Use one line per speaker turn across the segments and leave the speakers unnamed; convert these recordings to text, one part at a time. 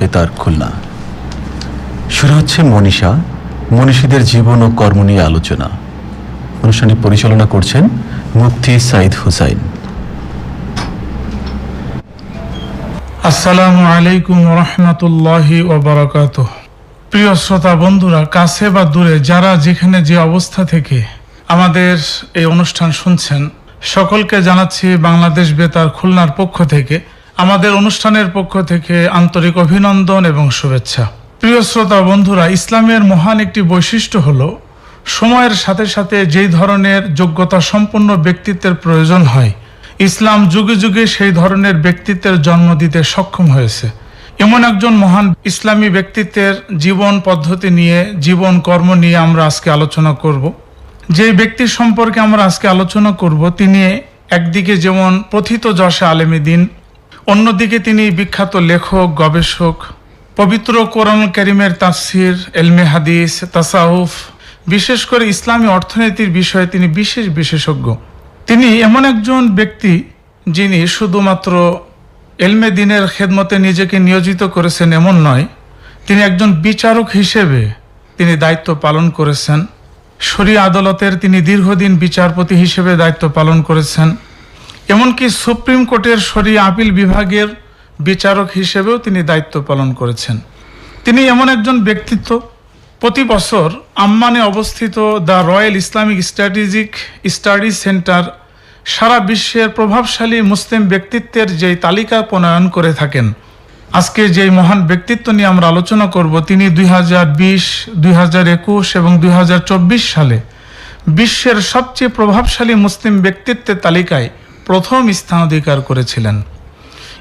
বেতার খুলনা। শুরু হচ্ছে মনীষা, মনীষীদের জীবন ও কর্ম নিয়ে আলোচনা। অনুষ্ঠানটি পরিচালনা করছেন মুফতি সাইদ হুসাইন।
আসসালামু আলাইকুম রহমতুল্লাহি ওবরাকাত প্রিয় শ্রোতা বন্ধুরা, কাছে বা দূরে, যারা যেখানে যে অবস্থা থেকে আমাদের এই অনুষ্ঠান শুনছেন, সকলকে জানাচ্ছি বাংলাদেশ বেতার খুলনার পক্ষ থেকে আমাদের অনুষ্ঠানের পক্ষ থেকে আন্তরিক অভিনন্দন এবং শুভেচ্ছা। প্রিয় শ্রোতা বন্ধুরা, ইসলামের মহান একটি বৈশিষ্ট্য হল, সময়ের সাথে সাথে যেই ধরনের যোগ্যতা সম্পন্ন ব্যক্তিত্বের প্রয়োজন হয়, ইসলাম যুগে যুগে সেই ধরনের ব্যক্তিত্বের জন্ম দিতে সক্ষম হয়েছে। এমন একজন মহান ইসলামী ব্যক্তিত্বের জীবন পদ্ধতি নিয়ে, জীবন কর্ম নিয়ে আমরা আজকে আলোচনা করব। যে ব্যক্তি সম্পর্কে আমরা আজকে আলোচনা করব, তিনি একদিকে যেমন প্রথিত যশে আলেমী দিন অন্যদিকে তিনি বিখ্যাত লেখক, গবেষক, পবিত্র কোরআন করিমের তাফসির, এলমে হাদিস, তাসাউফ, বিশেষ করে ইসলামী অর্থনীতির বিষয়ে তিনি বিশেষ বিশেষজ্ঞ। তিনি এমন একজন ব্যক্তি যিনি শুধুমাত্র এলমে দিনের খেদমতে নিজেকে নিয়োজিত করেছেন এমন নয়, তিনি একজন বিচারক হিসেবে তিনি দায়িত্ব পালন করেছেন। শরীয় আদালতের তিনি দীর্ঘদিন বিচারপতি হিসেবে দায়িত্ব পালন করেছেন। এমনকি সুপ্রিম কোর্টের শরীয় আপিল বিভাগের বিচারক হিসেবেও তিনি দায়িত্ব পালন করেছেন। তিনি এমন একজন ব্যক্তিত্ব। প্রতি বছর আম্মানে অবস্থিত the royal Islamic strategic study centre সারা বিশ্বের প্রভাবশালী মুসলিম ব্যক্তিত্বের যেই তালিকা প্রণয়ন করে থাকেন। আজকে যেই মহান ব্যক্তিত্ব নিয়ে আমরা আলোচনা করব, তিনি দুই হাজার বিশ, দুই হাজার একুশ এবং দুই হাজার চব্বিশ সালে বিশ্বের সবচেয়ে প্রভাবশালী মুসলিম ব্যক্তিত্বের তালিকায় প্রথম স্থান অধিকার করেছিলেন।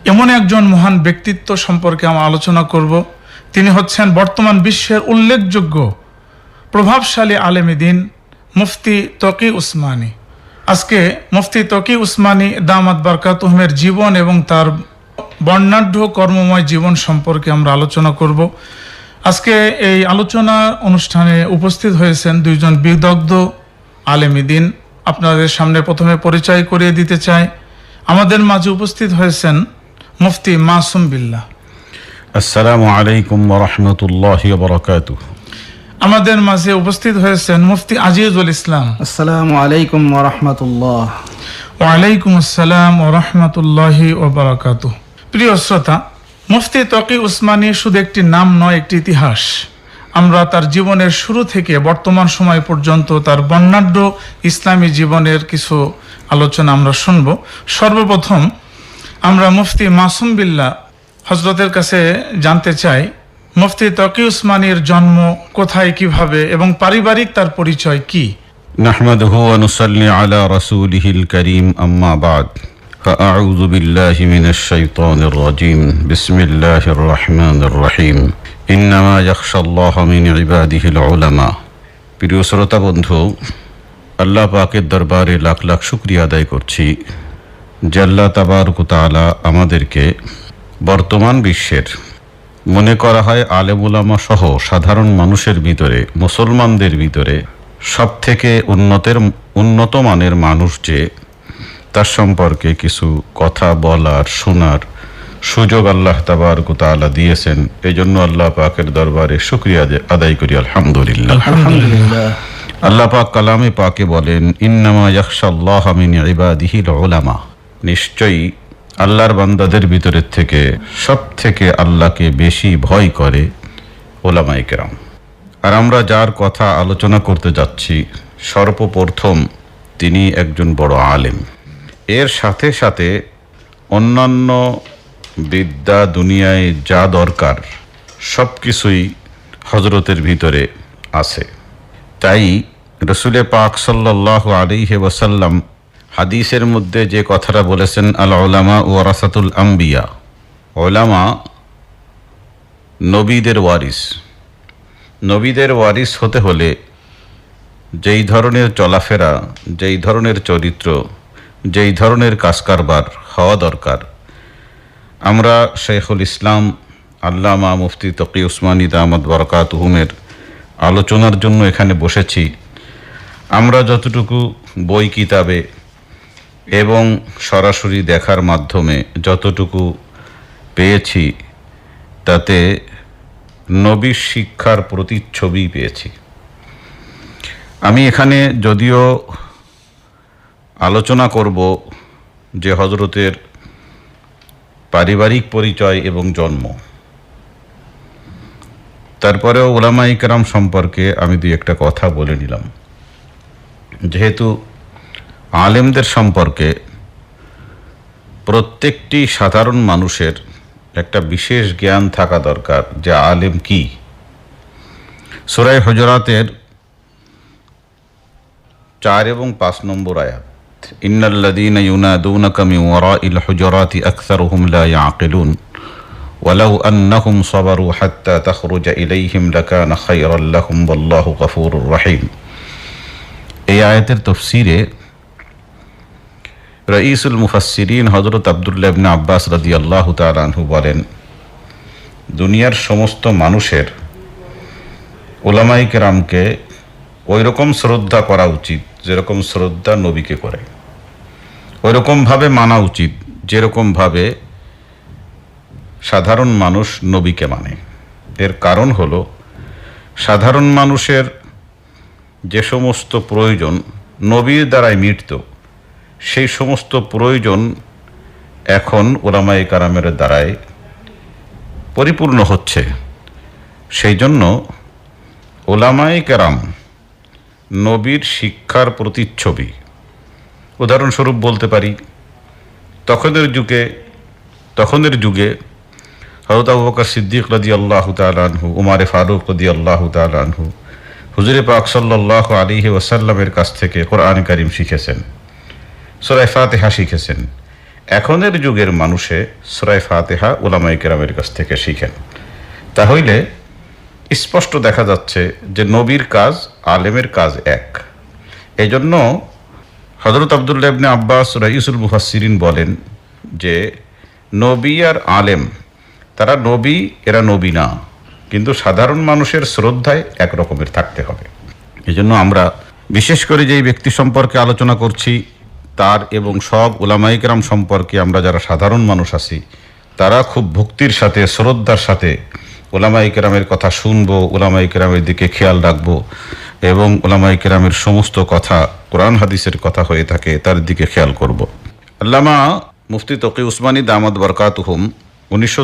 এমন একজন মহান ব্যক্তিত্ব সম্পর্কে আমরা আলোচনা করব। তিনি হচ্ছেন বর্তমান বিশ্বের উল্লেখযোগ্য প্রভাবশালী আলেমী দিন মুফতি তকি উসমানী। আজকে মুফতি তকি উসমানী দামাত বারকাতুহমের জীবন এবং তার বর্ণাঢ্য কর্মময় জীবন সম্পর্কে আমরা আলোচনা করব। আজকে এই আলোচনা অনুষ্ঠানে উপস্থিত হয়েছেন দুইজন বিদগ্ধ আলেমী দিন আপনাদের সামনে প্রথমে পরিচয় করিয়ে দিতে চাই। আমাদের মাঝে উপস্থিত হয়েছেন মুফতি মাসুম বিল্লাহ।
আসসালামু আলাইকুম রহমতুল্লাহ বরকাত
আমাদের মাঝে উপস্থিত হয়েছেন মুফতি আজিজুল ইসলাম।
আসসালামু আলাইকুম ওরহমতুল্লাহ
ওয়ালাইকুম আসসালাম রহমতুল্লাহি ও বারাকাত প্রিয় শ্রোতা মুফতি তকি উসমানী শুধু একটি নাম নয় একটি ইতিহাস। আমরা তার জীবনের শুরু থেকে বর্তমান সময় পর্যন্ত তার বর্ণাঢ্য ইসলামী জীবনের কিছু আলোচনা আমরা শুনব সর্বপ্রথম আমরা মুফতি মাসুম বিল্লাহ হজরতের কাছে জানতে চাই মুফতি তকি উসমানীর জন্ম কোথায় কিভাবে এবং পারিবারিক তার পরিচয় কি
نحمده ونصلي على رسوله الكريم أما بعد فأعوذ بالله من الشيطان الرجيم بسم الله الرحمن الرحيم ইন্নামা ইয়াকশাল্লাহ প্রিয় শ্রোতা বন্ধু, আল্লাহ পাকের দরবারে লাখ লাখ শুক্রিয়া আদায় করছি। যে আল্লাহ তাবারক আমাদেরকে বর্তমান বিশ্বের মনে করা হয় আলেমুলামা সহ সাধারণ মানুষের ভিতরে, মুসলমানদের ভিতরে সব থেকে উন্নতের উন্নত মানের মানুষ যে, তার সম্পর্কে কিছু কথা বলার, শোনার সুযোগ আল্লাহ তাবার তাআলা দিয়েছেন। এই জন্য আল্লাহ পাকের দরবারে শুক্রিয়া আদায় করি আলহামদুলিল্লাহ।
আলহামদুলিল্লাহ।
আল্লাহ পাক কালামে পাকে বলেন ইন্নামা ইয়াখশাল্লাহ মিন ইবাদিহিল উলামা। নিশ্চয়ই আল্লাহর বান্দাদের ভিতরের থেকে সব থেকে আল্লাহকে বেশি ভয় করে ওলামাই কেরাম। আর আমরা যার কথা আলোচনা করতে যাচ্ছি সর্বপ্রথম তিনি একজন বড় আলেম। এর সাথে সাথে অন্যান্য বিদ্যা দুনিয়ায় যা দরকার সব কিছুই হজরতের ভিতরে আছে। তাই রসুলে পাক সাল্লাহ আলিহে ওয়াসাল্লাম হাদিসের মধ্যে যে কথাটা বলেছেন আল ওলামা ও রাসাতুল আম্বিয়া। ওলামা নবীদের ওয়ারিস। নবীদের ওয়ারিস হতে হলে যেই ধরনের চলাফেরা, যেই ধরনের চরিত্র, যেই ধরনের কাজকারবার হওয়া দরকার। আমরা শেখুল ইসলাম, আল্লামা মুফতি তকি উসমানী দামাদ বরকাত হুমের আলোচনার জন্য এখানে বসেছি। আমরা যতটুকু বই কিতাবে এবং সরাসরি দেখার মাধ্যমে যতটুকু পেয়েছি, তাতে নবীর শিক্ষার প্রতিচ্ছবি পেয়েছি। আমি এখানে যদিও আলোচনা করব যে হজরতের পারিবারিক পরিচয় এবং জন্ম। তারপরেও ওলামা ইকরাম সম্পর্কে আমি দুই একটা কথা বলে নিলাম। যেহেতু আলেমদের সম্পর্কে প্রত্যেকটি সাধারণ মানুষের একটা বিশেষ জ্ঞান থাকা দরকার যে আলেম কি। সুরাই হজরাতের চার এবং পাঁচ নম্বর আয়াত। ইন্নাল্লাযীন ইউনাদুনাকা মিন ওয়ারাইল হুজুরাতি আকসারুহুম লা ইয়াকিলুন ولو أنهم صبروا حتى تخرج إليهم لكان خيرا لهم والله غفور رحيم এই আয়াতের তফসিরে রঈসুল মুফাসসিরিন হজরত আবদুল্লাহ ইবনে আব্বাস রাদিয়াল্লাহু তাআলা আনহু বলেন দুনিয়ার সমস্ত মানুষের ওলামাই কেরামকে ওই রকম শ্রদ্ধা করা উচিত যেরকম শ্রদ্ধা নবীকে করে। ওই রকমভাবে মানা উচিত, যেরকমভাবে সাধারণ মানুষ নবীকে মানে। এর কারণ হল, সাধারণ মানুষের যে সমস্ত প্রয়োজন নবীর দ্বারাই মিটত সেই সমস্ত প্রয়োজন এখন ওলামাই কারামের দ্বারাই পরিপূর্ণ হচ্ছে। সেই জন্য ওলামাই কারাম নবীর শিক্ষার প্রতিচ্ছবি। উদাহরণস্বরূপ বলতে পারি, তখনের যুগে তখনের যুগে হরত আবু বকর সিদ্দিক রদি আল্লাহ তালহু উমারে ফারুক রদি আল্লাহ তালহু হুজুরে পাক সাল্লাহ আলিহি ওসাল্লামের কাছ থেকে কোরআন করিম শিখেছেন সুরাই ফাতেহা শিখেছেন। এখনের যুগের মানুষে সুরাই ফাতেহা ওলামাই কেরামের কাছ থেকে শিখেন। তাহলে স্পষ্ট দেখা যাচ্ছে যে নবীর কাজ, আলেমের কাজ এক। এই জন্য হজরত আবদুল্লাহ ইবনে আব্বাস রাইসুল মুফাসসিরিন বলেন যে নবী আর আলেম, তারা নবী, এরা নবী না। কিন্তু সাধারণ মানুষের শ্রদ্ধায় এক রকমের থাকতে হবে। এই জন্য আমরা বিশেষ করে যেই ব্যক্তি সম্পর্কে আলোচনা করছি, তার এবং সব ওলামাইকরাম সম্পর্কে আমরা যারা সাধারণ মানুষ আছি, তারা খুব ভক্তির সাথে, শ্রদ্ধার সাথে ওলামাই কেরামের কথা শুনব ওলামাই কেরামের দিকে খেয়াল রাখব এবং ওলামাই কেরামের সমস্ত কথা কোরআন হাদিসের কথা হয়ে থাকে তার দিকে খেয়াল করব। আল্লামা মুফতি তকি উসমানী দামাদ বরকাতুহুম উনিশশো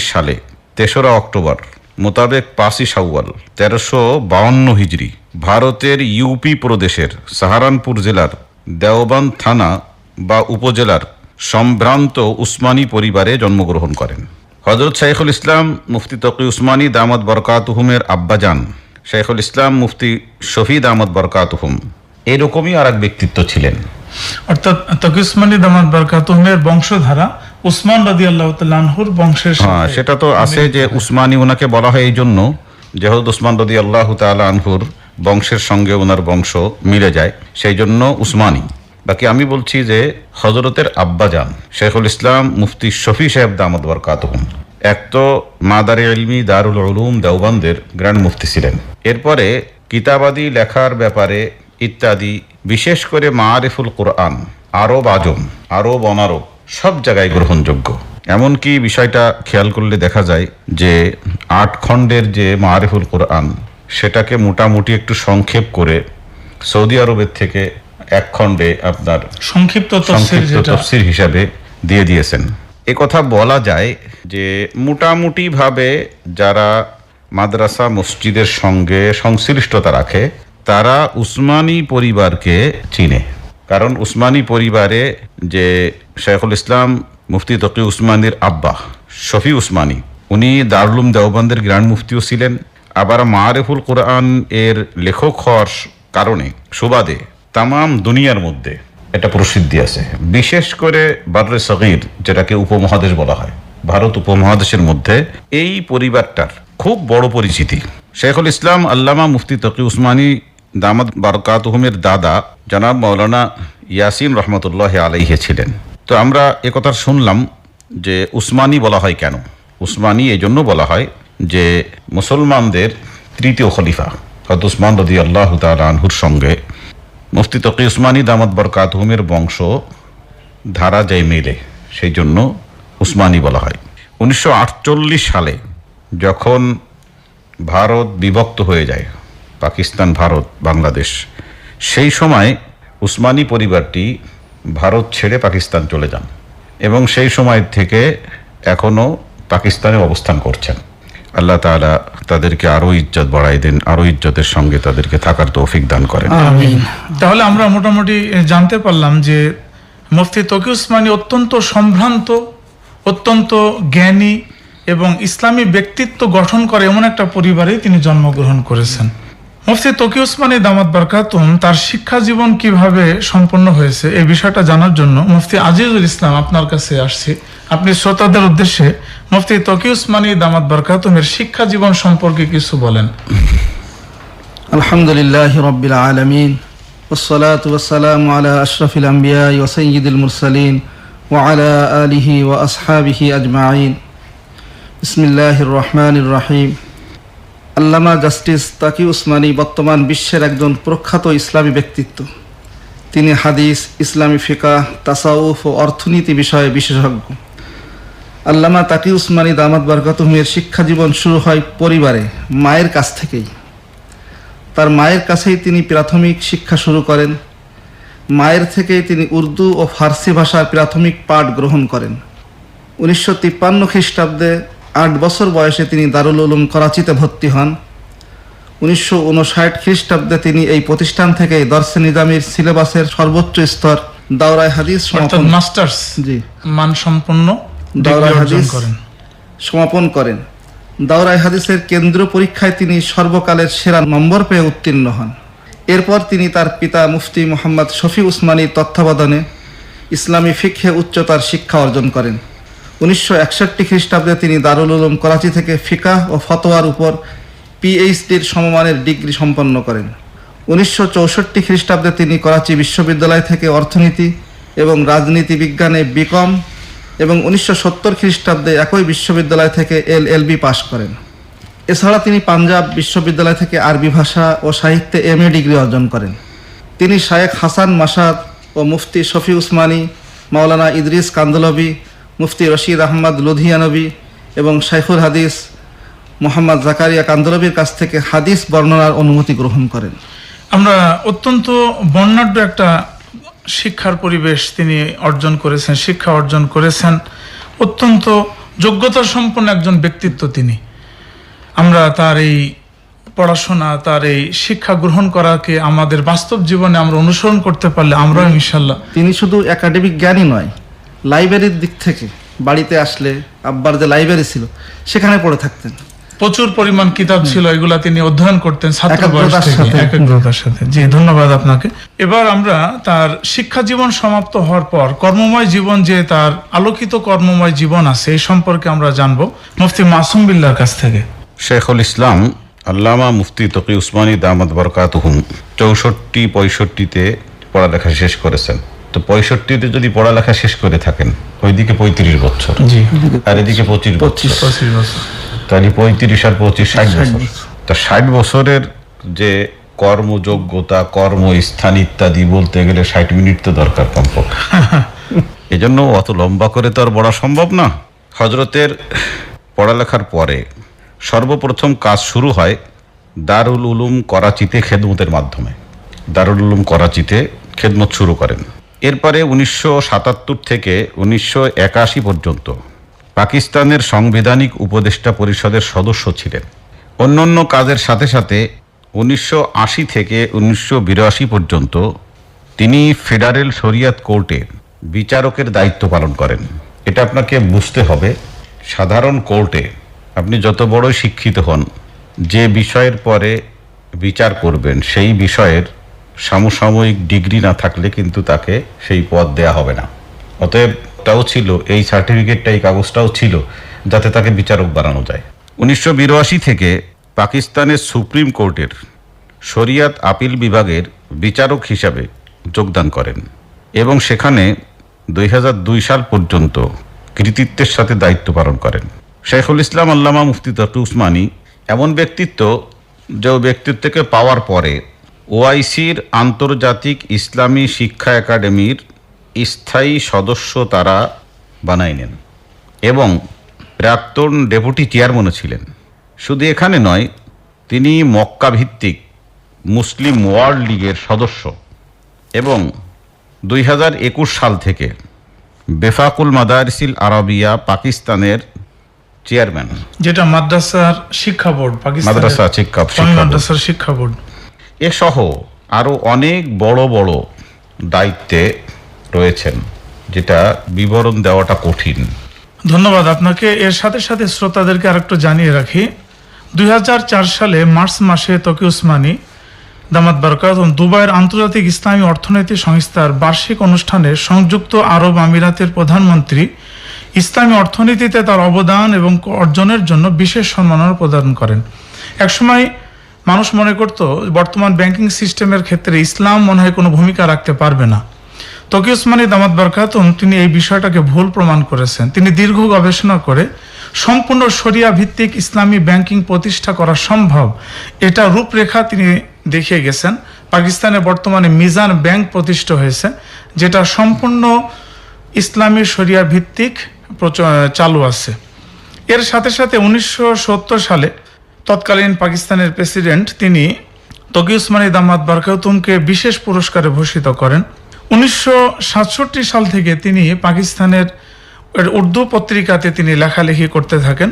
সালে তেসরা অক্টোবর মোতাবেক পাঁচই সাউয়াল তেরোশো বাউন্ন হিজড়ি ভারতের ইউপি প্রদেশের সাহারানপুর জেলার দেওবান থানা বা উপজেলার সম্ভ্রান্ত উসমানী পরিবারে জন্মগ্রহণ করেন হজরত শাইখুল ইসলাম মুফতি তকি উসমানী দামদ বরকাতুহুমের আব্বাজান। শাইখুল ইসলাম মুফতি শহীদ আহমদ বরকাতুহুম। এরকমই আর এক ব্যক্তিত্ব ছিলেন।
অর্থাৎ বারকাতুমের বংশধারা উসমান রাদি আল্লাহ তাল্লাহুর বংশের
হ্যাঁ সেটা তো আছে যে উসমানী ওনাকে বলা হয় এই জন্য উসমান রদি আল্লাহ তালা আনহুর বংশের সঙ্গে ওনার বংশ মিলে যায় সেই জন্য উসমানী। বাকি আমি বলছি যে হজরতের আব্বাজান শেখুল ইসলাম মুফতি শফি সাহেব দামদ বরকাতহুম। এক তো মাদারে ইলমি দারুল উলুম দেওবন্দের গ্র্যান্ড মুফতি ছিলেন। এরপরে কিতাবাদি লেখার ব্যাপারে ইত্যাদি, বিশেষ করে মারিফুল কোরআন, আরব আজম, আরব অনারব, সব জায়গায় গ্রহণযোগ্য। এমনকি বিষয়টা খেয়াল করলে দেখা যায় যে আট খণ্ডের যে মারিফুল কোরআন, সেটাকে মোটামুটি একটু সংক্ষেপ করে সৌদি আরবের থেকে এক খণ্ডে আপনার
সংক্ষিপ্ত তফসির
তফসির হিসাবে দিয়ে দিয়েছেন। এ কথা বলা যায় যে মোটামুটিভাবে যারা মাদ্রাসা মসজিদের সঙ্গে সংশ্লিষ্টতা রাখে তারা উসমানী পরিবারকে চিনে। কারণ উসমানী পরিবারে যে শেখুল ইসলাম মুফতি তকি উসমানীর আব্বা শফি উসমানী উনি দারুলুম দেওবন্দের গ্র্যান্ড মুফতিও ছিলেন। আবার মারেফুল কোরআন এর লেখক হওয়ার কারণে সুবাদে তামাম দুনিয়ার মধ্যে একটা প্রসিদ্ধি আছে। বিশেষ করে বার্রে সগির, যেটাকে উপমহাদেশ বলা হয়। ভারত উপমহাদেশের মধ্যে এই পরিবারটার খুব বড় পরিচিতি। শেখুল ইসলাম আল্লামা মুফতি তকি উসমানী দামাদ বারকাতহুমের দাদা জনাব মৌলানা ইয়াসিন রহমতুল্লাহ আলাইহে ছিলেন। তো আমরা একথা শুনলাম যে উসমানী বলা হয় কেন? উসমানী এই জন্য বলা হয় যে মুসলমানদের তৃতীয় খলিফা হয়তো উসমান রদি আল্লাহ আনহুর সঙ্গে মুফতি তকি উসমানী দামদ বরকাতহুমের বংশ ধারা যায় মেলে, সেই জন্য উসমানী বলা হয়। উনিশশো আটচল্লিশ সালে যখন ভারত বিভক্ত হয়ে যায়, পাকিস্তান, ভারত, বাংলাদেশ, সেই সময় উসমানী পরিবারটি ভারত ছেড়ে পাকিস্তান চলে যান এবং সেই সময় থেকে এখনও পাকিস্তানে অবস্থান করছেন। আল্লাহ তাআলা তাদেরকে আরও ইজ্জত বাড়াই দেন আরও ইজ্জতের সঙ্গে তাদেরকে থাকার তৌফিক দান করেন।
আমিন।
তাহলে আমরা মোটামুটি জানতে পারলাম যে মুফতি তকি উসমানী অত্যন্ত সম্ভ্রান্ত অত্যন্ত জ্ঞানী এবং ইসলামী ব্যক্তিত্ব গঠন করে এমন একটা পরিবারে তিনি জন্মগ্রহণ করেছেন। মুফতি তকি উসমানী দামাত বারকাতুম তার শিক্ষা জীবন কীভাবে সম্পন্ন হয়েছে এই বিষয়টা জানার জন্য মুফতি আজিজুল ইসলাম আপনার কাছে আসছে। আপনি শ্রোতাদের উদ্দেশ্যে মুফতি তকি উসমানী দামাত বারকাতুমের শিক্ষা জীবন সম্পর্কে কিছু বলেন
الحمد لله رب العالمين والصلاة والسلام على أشرف الأنبياء وسيد المرسلين وعلى آله وأصحابه أجمعين بسم الله الرحمن الرحيم আল্লামা জাস্টিস তাকি উসমানী বর্তমান বিশ্বের একজন প্রখ্যাত ইসলামী ব্যক্তিত্ব তিনি হাদিস ইসলামী ফিকা তাসাউফ ও অর্থনীতি বিষয়ে বিশেষজ্ঞ আল্লামা তাকি উসমানী দামাত বরকাতুমের শিক্ষা জীবন শুরু হয় পরিবারে মায়ের কাছ থেকেই। তার মায়ের কাছেই তিনি প্রাথমিক শিক্ষা শুরু করেন। মায়ের থেকেই তিনি উর্দু ও ফার্সি ভাষার প্রাথমিক পাঠ গ্রহণ করেন। উনিশশো তিপ্পান্ন খ্রিস্টাব্দে আট বছর বয়সে তিনি দারুল উলুম করাচিতে ভর্তি হন। উনিশশো উনষাট খ্রিস্টাব্দে তিনি এই প্রতিষ্ঠান থেকে দর্শে নিজামির সিলেবাসের সর্বোচ্চ স্তর দাওরায় হাদিস
মাস্টার্স
জি।
মানসম্পন্ন
দাওরাই হাদিস। সমাপন করেন। দাওরাই হাদিসের কেন্দ্রীয় পরীক্ষায় তিনি সর্বকালের সেরা নম্বর পেয়ে উত্তীর্ণ হন। এরপর তিনি তার পিতা মুফতি মোহাম্মদ শফি উসমানীর তত্ত্বাবধানে ইসলামী ফিকহে উচ্চতার শিক্ষা অর্জন করেন। উনিশশো একষট্টি খ্রিস্টাব্দে তিনি দারুল উলুম করাচি থেকে ফিকাহ ও ফতোয়ার উপর পিএইচডির সমমানের ডিগ্রি সম্পন্ন করেন। উনিশশো চৌষট্টি খ্রিস্টাব্দে তিনি করাচি বিশ্ববিদ্যালয় থেকে অর্থনীতি এবং রাজনীতি বিজ্ঞানে বিকম এবং উনিশশো সত্তর খ্রিস্টাব্দে একই বিশ্ববিদ্যালয় থেকে এল এলবি পাশ করেন। এছাড়া তিনি পাঞ্জাব বিশ্ববিদ্যালয় থেকে আরবি ভাষা ও সাহিত্যে এম এ ডিগ্রি অর্জন করেন। তিনি শায়েখ হাসান মাসাদ ও মুফতি শফি উসমানী, মাওলানা ইদ্রিস কান্দলবি, মুফতি রশিদ আহমদ লুধিয়ানবী এবং শাইখুল হাদিস, মোহাম্মদ জাকারিয়া কান্দলবির কাছ থেকে হাদিস বর্ণনার অনুমতি গ্রহণ করেন।
আমরা অত্যন্ত বর্ণাঢ্য একটা শিক্ষার পরিবেশ তিনি অর্জন করেছেন শিক্ষা অর্জন করেছেন। অত্যন্ত যোগ্যতা সম্পন্ন একজন ব্যক্তিত্ব তিনি। আমরা তার এই পড়াশোনা তার এই শিক্ষা গ্রহণ করাকে আমাদের বাস্তব জীবনে আমরা অনুসরণ করতে পারলে আমরাও ইনশাল্লাহ
তিনি শুধু একাডেমিক জ্ঞানই নয় লাইব্রেরির দিক থেকে বাড়িতে আসলে আব্বার যে লাইব্রেরি ছিল সেখানে পড়ে থাকতেন।
প্রচুর পরিমাণ কিতাব ছিল এগুলা তিনি অধ্যয়ন করতেন ছাত্র বয়স
একাগ্রতার সাথে।
জি ধন্যবাদ আপনাকে। এবার আমরা তার শিক্ষা জীবন সমাপ্ত হওয়ার পর কর্মময় জীবন যে তার আলোকিত কর্মময় জীবন আছে এই সম্পর্কে আমরা জানব মুফতি মাসুম বিল্লার কাছ থেকে।
শেখুল ইসলাম আল্লামা মুফতি তকি উসমানী দামাদ বরকাতহুম চৌষট্টি পঁয়ষট্টিতে পড়ালেখা শেষ করেছেন। তো পঁয়ষট্টিতে যদি পড়ালেখা শেষ করে থাকেন ওইদিকে পঁয়ত্রিশ বছর। আর এদিকে
পঁচিশ বছর।
তাহলে পঁয়ত্রিশ আর পঁচিশ ষাট বছর। তা ষাট বছরের যে কর্মযোগ্যতা কর্মস্থান ইত্যাদি বলতে গেলে ষাট মিনিট তো দরকার কমপক্ষে। এজন্য অত লম্বা করে তো আর পড়া সম্ভব না। হজরতের পড়ালেখার পরে সর্বপ্রথম কাজ শুরু হয় দারুল উলুম করাচিতে খেদমতের মাধ্যমে। দারুল উলুম করাচিতে খেদমত শুরু করেন। এরপরে উনিশশো সাতাত্তর থেকে উনিশশো একাশি পর্যন্ত পাকিস্তানের সাংবিধানিক উপদেষ্টা পরিষদের সদস্য ছিলেন। অন্যান্য কাজের সাথে সাথে উনিশশো আশি থেকে উনিশশো বিরাশি পর্যন্ত তিনি ফেডারেল শরিয়াত কোর্টে বিচারকের দায়িত্ব পালন করেন। এটা আপনাকে বুঝতে হবে, সাধারণ কোর্টে আপনি যত বড় শিক্ষিত হন, যে বিষয়ের পরে বিচার করবেন, সেই বিষয়ের সমসাময়িক ডিগ্রি না থাকলে কিন্তু তাকে সেই পদ দেয়া হবে না। অতএব তাও ছিল, এই সার্টিফিকেটটা এই কাগজটাও ছিল, যাতে তাকে বিচারক বানানো যায়। উনিশশো বিরাশি থেকে পাকিস্তানের সুপ্রিম কোর্টের শরিয়াত আপিল বিভাগের বিচারক হিসাবে যোগদান করেন এবং সেখানে দুই হাজার দুই সাল পর্যন্ত কৃতিত্বের সাথে দায়িত্ব পালন করেন। শেখুল ইসলাম আল্লামা মুফতি তটু উসমানী এমন ব্যক্তিত্ব যে ব্যক্তিত্বকে পাওয়ার পরে ওআইসির আন্তর্জাতিক ইসলামী শিক্ষা একাডেমির স্থায়ী সদস্য তারা বানাই নেন এবং প্রাক্তন ডেপুটি চেয়ারম্যানও ছিলেন। শুধু এখানে নয় তিনি মক্কা ভিত্তিক মুসলিম ওয়ার্ল্ড লীগের সদস্য এবং দুই হাজার একুশ সাল থেকে বেফাকুল মাদারিসিল আরবিয়া পাকিস্তানের চেয়ারম্যান।
যেটা মাদ্রাসার শিক্ষা বোর্ড
মাদ্রাসা শিক্ষা শিক্ষা
মাদ্রাসার শিক্ষা বোর্ড।
এসহ আরও অনেক বড় বড় দায়িত্বে রয়েছেন, যেটা বিবরণ দেওয়াটা কঠিন।
ধন্যবাদ আপনাকে। এর সাথে সাথে শ্রোতাদেরকে আরেকটু জানিয়ে রাখি, দুই হাজার চার সালে মার্চ মাসে তকি উসমানী, দামাত বারকাত দুবাইয়ের আন্তর্জাতিক ইসলামী অর্থনৈতিক সংস্থার বার্ষিক অনুষ্ঠানে সংযুক্ত আরব আমিরাতের প্রধানমন্ত্রী ইসলামী অর্থনীতিতে তার অবদান এবং অর্জনের জন্য বিশেষ সম্মাননা প্রদান করেন। একসময় মানুষ মনে করত, বর্তমান ব্যাংকিং সিস্টেমের ক্ষেত্রে ইসলাম মনে হয় কোনো ভূমিকা রাখতে পারবে না। তকি উসমানী দামাত বারকাতুন, তিনি এই বিষয়টাকে ভুল প্রমাণ করেছেন। তিনি দীর্ঘ গবেষণা করে সম্পূর্ণ শরিয়া ভিত্তিক ইসলামী ব্যাংকিং প্রতিষ্ঠা করা সম্ভব, এটা রূপরেখা তিনি দেখিয়ে গেছেন। পাকিস্তানে বর্তমানে মিজান ব্যাংক প্রতিষ্ঠা হয়েছে, যেটা সম্পূর্ণ ইসলামী শরিয়া ভিত্তিক চালু আছে। এর সাথে সাথে উনিশশো সত্তর সালে তৎকালীন পাকিস্তানের প্রেসিডেন্ট তিনি তকি উসমানী দামাত বারকাতুমকে বিশেষ পুরস্কারে ভূষিত করেন। উনিশশো সাতষট্টি সাল থেকে তিনি পাকিস্তানের উর্দু পত্রিকাতে তিনি লেখালেখি করতে থাকেন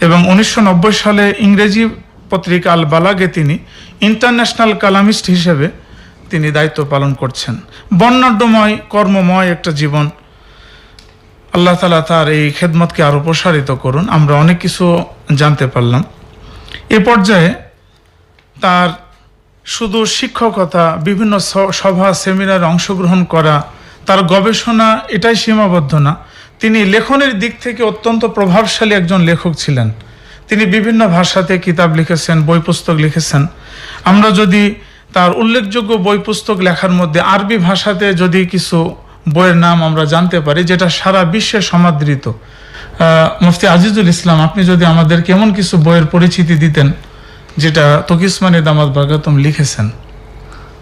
এবং উনিশশো নব্বই সালে ইংরেজি পত্রিকা আল বালাগে তিনি ইন্টারন্যাশনাল কালামিস্ট হিসেবে তিনি দায়িত্ব পালন করছেন। বর্ণাঢ্যময়, কর্মময় একটা জীবন। আল্লাহ তালা তার এই খেদমতকে আরও প্রসারিত করুন। আমরা অনেক কিছু জানতে পারলাম। এ পর্যায়ে তার শুধু শিক্ষকতা, বিভিন্ন সভা, সেমিনারে অংশগ্রহণ করা, তার গবেষণা এটাই সীমাবদ্ধ না। তিনি লেখনের দিক থেকে অত্যন্ত প্রভাবশালী একজন লেখক ছিলেন। তিনি বিভিন্ন ভাষাতে কিতাব লিখেছেন, বই পুস্তক লিখেছেন। আমরা যদি তার উল্লেখযোগ্য বই পুস্তক লেখার মধ্যে আরবি ভাষাতে যদি কিছু বইয়ের নাম আমরা জানতে পারি, যেটা সারা বিশ্বে সমাদৃত। মুফতি আজিজুল ইসলাম, আপনি যদি আমাদেরকে এমন কিছু বইয়ের পরিচিতি দিতেন যেটা তকিসমানি দামাত বাগাতম লিখেছেন।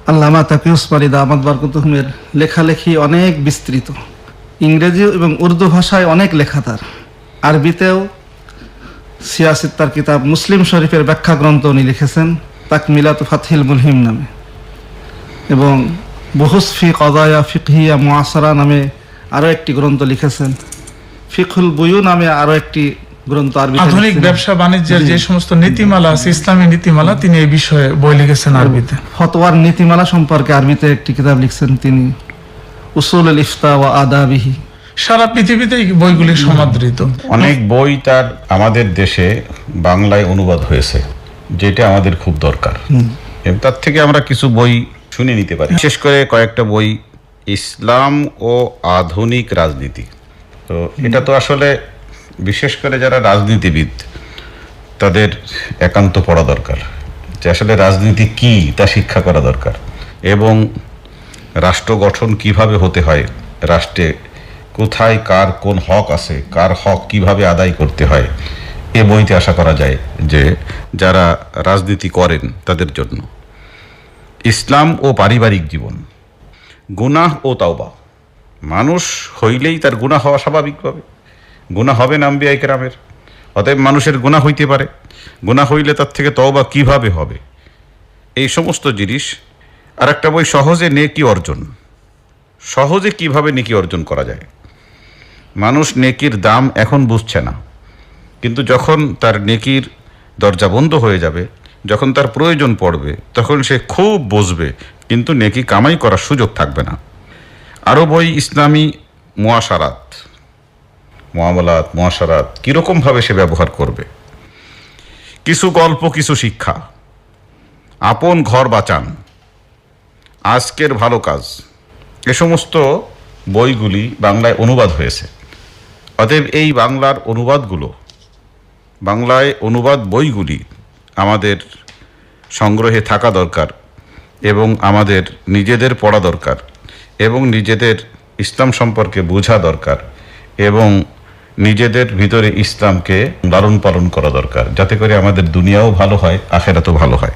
আল্লামা তাকি দামাদ বারকুতুমের লেখালেখি অনেক বিস্তৃত। ইংরেজি এবং উর্দু ভাষায় অনেক লেখা তার। আরবিতেও সিয়াসিত্তার কিতাব মুসলিম শরীফের ব্যাখ্যা গ্রন্থ উনি লিখেছেন তাক মিলাত ফাতহিল মুলহিম নামে। এবং বহুসফি কদায়া ফিকহিয়া মুআসারা নামে আরও একটি গ্রন্থ লিখেছেন। ফিকুল বুয়ু নামে আরও একটি গ্রন্থ আরবি
আধুনিক ব্যবসা বাণিজ্যের যে সমস্ত নীতিমালা আছে ইসলামী নীতিমালা তিনি এই বিষয়ে বই লিখেছেন আরবিতে।
ফতোয়ার নীতিমালা সম্পর্কে আরবিতে একটি কিতাব লিখছেন তিনি। উসুল ইফতা ওয়া আদাবিহি।
সারা পৃথিবীতে বইগুলি সমাদৃত।
অনেক বই তার আমাদের দেশে বাংলায় অনুবাদ হয়েছে যেটা আমাদের খুব দরকার। এবং তার থেকে আমরা কিছু বই শুনে নিতে পারি। বিশেষ করে কয়েকটা বই ইসলাম ও আধুনিক রাজনীতি। তো এটা তো আসলে বিশেষ করে যারা রাজনীতিবিদ, তাদের একান্ত পড়া দরকার যে আসলে রাজনীতি কি তা শিক্ষা করা দরকার এবং রাষ্ট্র গঠন কীভাবে হতে হয়, রাষ্ট্রে কোথায় কার কোন হক আছে, কার হক কীভাবে আদায় করতে হয়, এ বইতে আশা করা যায় যে যারা রাজনীতি করেন তাদের জন্য। ইসলাম ও পারিবারিক জীবন, গুনাহ ও তাওবা। মানুষ হইলেই তার গুনাহ হওয়া স্বাভাবিকভাবে গুনাহ হবে নাম্বিয়া কেরামের অতএব মানুষের গুনাহ হইতে পারে। গুনাহ হইলে তার থেকে তওবা কীভাবে হবে? এই সমস্ত জিনিস। আর একটা বই, সহজে নেকি অর্জন। সহজে কীভাবে নেকি অর্জন করা যায়? মানুষ নেকির দাম এখন বুঝছে না। কিন্তু যখন তার নেকির দরজা বন্ধ হয়ে যাবে, যখন তার প্রয়োজন পড়বে, তখন সে খুব বুঝবে, কিন্তু নেকি কামাই করার সুযোগ থাকবে না। আরও বই, ইসলামী মোয়াশারাত মোয়ামলাত মোয়াশারাত কীরকমভাবে সে ব্যবহার করবে? কিছু গল্প, কিছু শিক্ষা। আপন ঘর বাঁচান। আজকের ভালো কাজ। এ সমস্ত বইগুলি বাংলায় অনুবাদ হয়েছে। অতএব এই বাংলার অনুবাদগুলো, বাংলায় অনুবাদ বইগুলি আমাদের সংগ্রহে থাকা দরকার এবং আমাদের নিজেদের পড়া দরকার এবং নিজেদের ইসলাম সম্পর্কে বোঝা দরকার এবং নিজেদের ভিতরে ইসলামকে লালন পালন করা দরকার, যাতে করে আমাদের দুনিয়াও ভালো হয়, আখেরাতও ভালো হয়।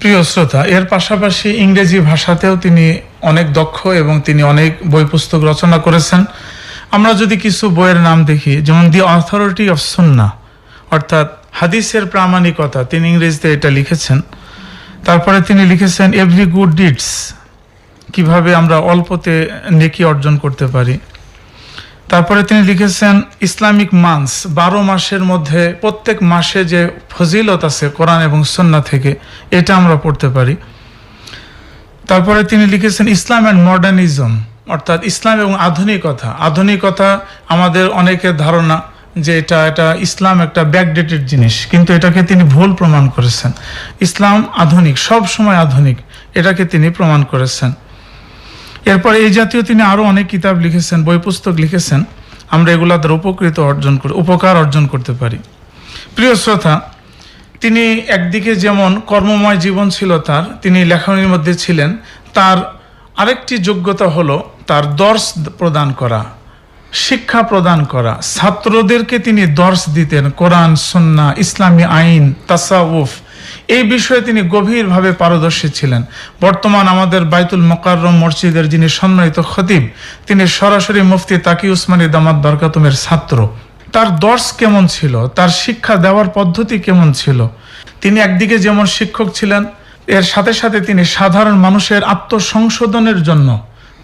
প্রিয় শ্রোতা, এর পাশাপাশি ইংরেজি ভাষাতেও তিনি অনেক দক্ষ এবং তিনি অনেক বই পুস্তক রচনা করেছেন। আমরা যদি কিছু বইয়ের নাম দেখি, যেমন দি অথরিটি অফ সুন্না অর্থাৎ হাদিসের প্রামাণিকতা, তিনি ইংরেজিতে এটা লিখেছেন। তারপরে তিনি লিখেছেন এভরি গুড ডিডস কীভাবে আমরা অল্পতে নেকি অর্জন করতে পারি। তারপরে তিনি লিখেছেন, ইসলামিক মান্থস, বারো মাসের মধ্যে প্রত্যেক মাসে যে ফজিলত আছে কোরআন এবং সন্না থেকে, এটা আমরা পড়তে পারি। তারপরে তিনি লিখেছেন, ইসলাম অ্যান্ড মডার্নিজম, অর্থাৎ ইসলাম এবং আধুনিকতা। আধুনিকতা আমাদের অনেকের ধারণা যে এটা এটা ইসলাম একটা ব্যাকডেটেড জিনিস, কিন্তু এটাকে তিনি ভুল প্রমাণ করেছেন। ইসলাম আধুনিক সব সময় আধুনিক, এটাকে তিনি প্রমাণ করেছেন। এরপর এই জাতীয় তিনি আরও অনেক কিতাব লিখেছেন বই পুস্তক লিখেছেন। আমরা এগুলা দ্বারা উপকৃত অর্জন করে, উপকার অর্জন করতে পারি। প্রিয় শ্রোতা, তিনি একদিকে যেমন কর্মময় জীবন ছিল তার, তিনি লেখনীর মধ্যে ছিলেন, তার আরেকটি যোগ্যতা হলো তার দর্শ প্রদান করা, শিক্ষা প্রদান করা। ছাত্রদেরকে তিনি দর্শ দিতেন, কোরআন সন্না ইসলামী আইন, তাসাউফ এই বিষয়ে তিনি গভীরভাবে পারদর্শী ছিলেন। বর্তমান আমাদের বাইতুল মোকাররম মসজিদের যিনি সম্মানিত খতিব, তিনি সরাসরি মুফতি তাকি উসমানী দামাত বরকাতুমের ছাত্র। তার দর্শ কেমন ছিল? তার শিক্ষা দেওয়ার পদ্ধতি কেমন ছিল? তিনি একদিকে যেমন শিক্ষক ছিলেন, এর সাথে সাথে তিনি সাধারণ মানুষের আত্মসংশোধনের জন্য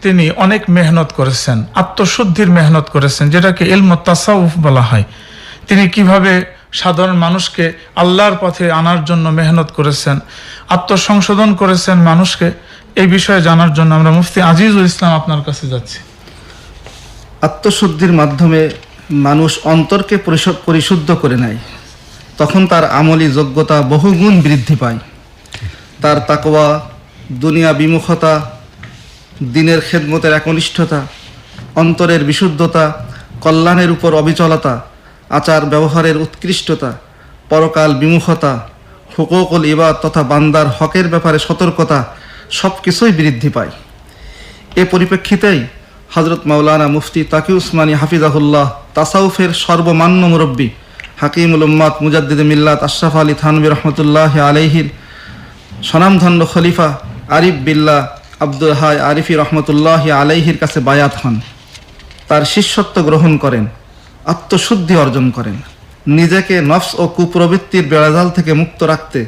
তিনি অনেক মেহনত করেছেন, আত্মশুদ্ধির মেহনত করেছেন, যেটাকে এলম তাসাউফ বলা হয়। তিনি কীভাবে সাধারণ মানুষকে আল্লাহর পথে আনার জন্য মেহনত করেছেন, আত্মসংশোধন করেছেন মানুষকে, এই বিষয়ে জানার জন্য আমরা মুফতি আজিজুল ইসলাম আপনার কাছে যাচ্ছি।
আত্মশুদ্ধির মাধ্যমে মানুষ অন্তরকে পরিশু- পরিশুদ্ধ করে নেয়, তখন তার আমলি যোগ্যতা বহুগুণ বৃদ্ধি পায়। তার তাকওয়া, দুনিয়া বিমুখতা, দিনের খেদমতের একনিষ্ঠতা, অন্তরের বিশুদ্ধতা, কল্যাণের উপর অবিচলতা আচার ব্যবহারের উৎকৃষ্টতা, পরকাল বিমুখতা, হুকুকুল ইবাদ তথা বান্দার হকের ব্যাপারে সতর্কতা সব কিছুই বৃদ্ধি পায়। এ পরিপ্রেক্ষিতেই হজরত মাওলানা মুফতি তাকি উসমানী হাফিজাহুল্লাহ তাসাউফের সর্বমান্য মুরব্বী হাকিমুল উম্মাদ মুজাদ্দিদ মিল্লাত আশরাফ আলী থানবী রহমতুল্লাহ আলাইহির স্বনামধন্য খলিফা আরিফ বিল্লাহ আব্দুল হাই আরিফি রহমতুল্লাহ আলাইহির কাছে বায়াত হন। তার শিষ্যত্ব গ্রহণ করেন। আত্মশুদ্ধি অর্জন করেন। নিজেকে নফস ও কুপ্রবৃত্তির বেড়াজাল থেকে মুক্ত রাখতে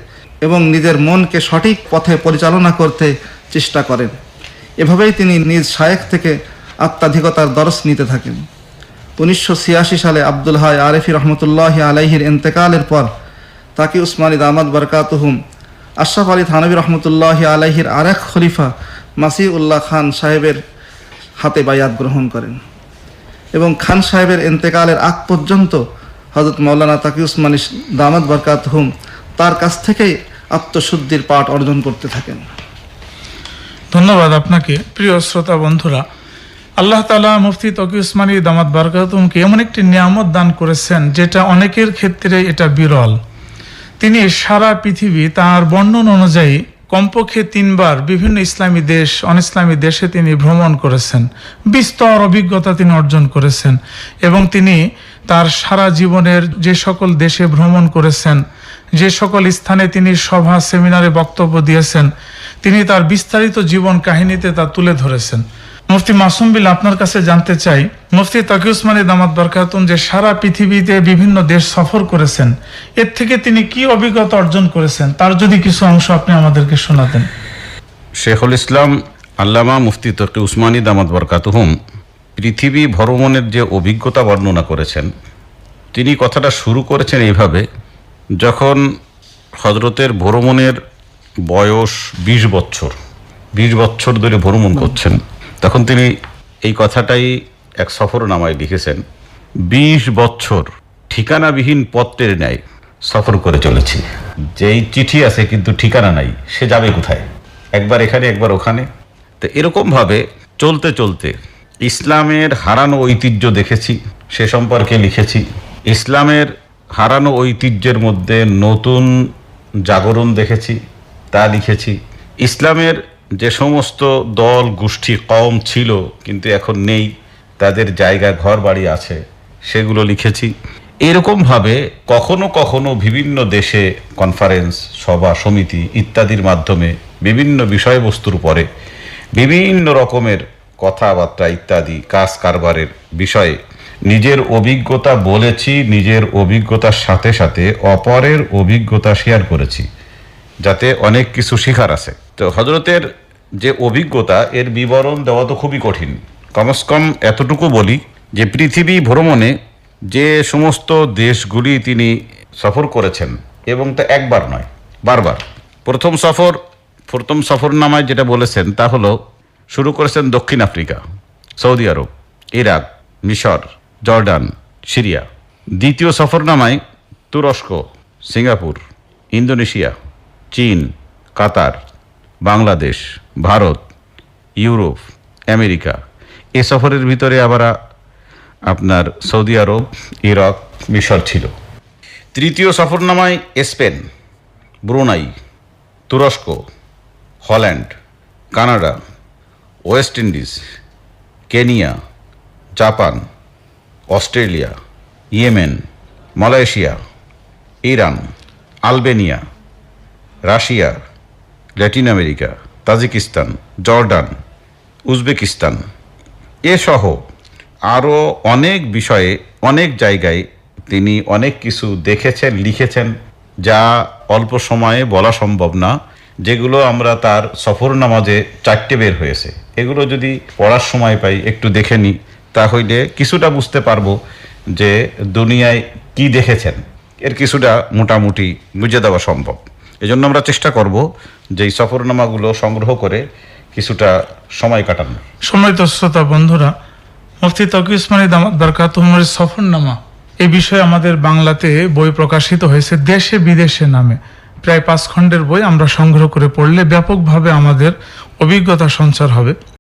এবং নিজের মনকে সঠিক পথে পরিচালনা করতে চেষ্টা করেন। এভাবেই তিনি নিজ শায়েখ থেকে আত্মাধিকতার দরস নিতে থাকেন। উনিশশো ছিয়াশি সালে আব্দুল হাই আরেফি রহমতুল্লাহ আলাইহির এন্তেকালের পর তাকে উসমানী দামাদ বরকাতহুম, আশরাফ আলী থানবী রহমতুল্লাহ আলাইহির আরেক খলিফা মাসি উল্লাহ খান সাহেবের হাতে বায়াত গ্রহণ করেন। এবং খান সাহেবের এন্তেকালের আগ পর্যন্ত হজরত মৌলানা তাকি উসমানী দামাদ বরকাত হুম তার কাছ থেকেই আত্মশুদ্ধির পাঠ অর্জন করতে থাকেন।
ধন্যবাদ আপনাকে। প্রিয় শ্রোতা বন্ধুরা, আল্লাহ তালা মুফতি তকি উসমানী দামাত বারকাতুমকে এমন একটি নিয়ামত দান করেছেন যেটা অনেকের ক্ষেত্রে এটা বিরল। তিনি সারা পৃথিবী তার বর্ণন অনুযায়ী কমপক্ষে তিনবার বিভিন্ন ইসলামী দেশ অন ইসলামী দেশে তিনি ভ্রমণ করেছেন। বিস্তর অভিজ্ঞতা তিনি অর্জন করেছেন এবং তিনি তার সারা জীবনের যে সকল দেশে ভ্রমণ করেছেন, যে সকল স্থানে তিনি সভা, সেমিনারে বক্তব্য দিয়েছেন, তিনি তার বিস্তারিত জীবন কাহিনীতে তা তুলে ধরেছেন। মুফতি মাসুম বিল আপনার কাছে জানতে চাই। মুফতি তাকি উসমানী দামাত বরকাতুন যে সারা পৃথিবীতে বিভিন্ন দেশ সফর করেছেন, এর থেকে তিনি কি অভিজ্ঞতা অর্জন করেছেন? তার যদি কিছু অংশ আপনি আমাদেরকে শোনাতেন।
শেখুল ইসলাম, আল্লামা মুফতি তকি উসমানী দামাত বরকাতুহুম, পৃথিবী ভ্রমণের যে অভিজ্ঞতা বর্ণনা করেছেন, তিনি কথাটা শুরু করেছেন এইভাবে, যখন হজরতের ভ্রমণের বয়স বিশ বছর বিশ বছর ধরে ভ্রমণ করছেন। তখন তিনি এই কথাটাই এক সফরনামায় লিখেছেন, বিশ বছর ঠিকানাবিহীন পত্রের ন্যায় সফর করে চলেছি। যেই চিঠি আছে কিন্তু ঠিকানা নাই, সে যাবে কোথায়? একবার এখানে, একবার ওখানে। তো এরকমভাবে চলতে চলতে ইসলামের হারানো ঐতিহ্য দেখেছি, সে সম্পর্কে লিখেছি। ইসলামের হারানো ঐতিহ্যের মধ্যে নতুন জাগরণ দেখেছি, তা লিখেছি। ইসলামের যে সমস্ত দল, গোষ্ঠী কম ছিল, কিন্তু এখন নেই, তাদের জায়গা ঘর বাড়ি আছে, সেগুলো লিখেছি। এরকমভাবে কখনো কখনো বিভিন্ন দেশে কনফারেন্স সভা, সমিতি ইত্যাদির মাধ্যমে বিভিন্ন বিষয়বস্তুর উপরে বিভিন্ন রকমের কথাবার্তা ইত্যাদি, কাজ কারবারের বিষয়ে নিজের অভিজ্ঞতা বলেছি, নিজের অভিজ্ঞতার সাথে সাথে অপরের অভিজ্ঞতা শেয়ার করেছি, যাতে অনেক কিছু শেখার আছে। তো হজরতের যে অভিজ্ঞতা, এর বিবরণ দেওয়া তো খুবই কঠিন। কমস কম এতটুকু বলি যে, পৃথিবী ভ্রমণে যে সমস্ত দেশগুলি তিনি সফর করেছেন, এবং তা একবার নয়, বারবার। প্রথম সফর প্রথম সফর নামায় যেটা বলেছেন, তা হলো শুরু করেছেন দক্ষিণ আফ্রিকা, সৌদি আরব, ইরাক, মিশর, জর্ডান, সিরিয়া। দ্বিতীয় সফরনামায় তুরস্ক, সিঙ্গাপুর, ইন্দোনেশিয়া, চীন, Qatar Bangladesh, Bharat, Europe, America. এ সফরের ভিতরে আবার আপনার সৌদি আরব, ইরাক, মিশর ছিল। তৃতীয় সফরনামায় স্পেন, ব্রুনাই, তুরস্ক, Holland, Canada, West Indies, Kenya, Japan, Australia, Yemen, Malaysia, Iran, Albania, Russia Latin America, Tajikistan, Jordan, Uzbekistan. এসহ আরও অনেক বিষয়ে, অনেক জায়গায় তিনি অনেক কিছু দেখেছেন, লিখেছেন, যা অল্প সময়ে বলা সম্ভব না, যেগুলো আমরা তার সফর নামাজে চারটে বের হয়েছে। এগুলো যদি পড়ার সময় পাই, একটু দেখে নিই, তাহলে কিছুটা বুঝতে পারব যে দুনিয়ায় কি দেখেছেন। এর কিছুটা মোটামুটি বুঝে দেওয়া সম্ভব। এজন্য আমরা চেষ্টা করব যে এই সফরনামাগুলো সংগ্রহ করে কিছুটা সময় কাটানো।
সম্মানিত শ্রোতা বন্ধুরা, মুফতি তকি ইসমানী দরকার তোমার সফরনামা। এ বিষয়ে আমাদের বাংলাতে বই প্রকাশিত হয়েছে দেশে বিদেশে নামে। প্রায় পাঁচ খণ্ডের বই আমরা সংগ্রহ করে পড়লে ব্যাপকভাবে আমাদের অভিজ্ঞতা সঞ্চার হবে।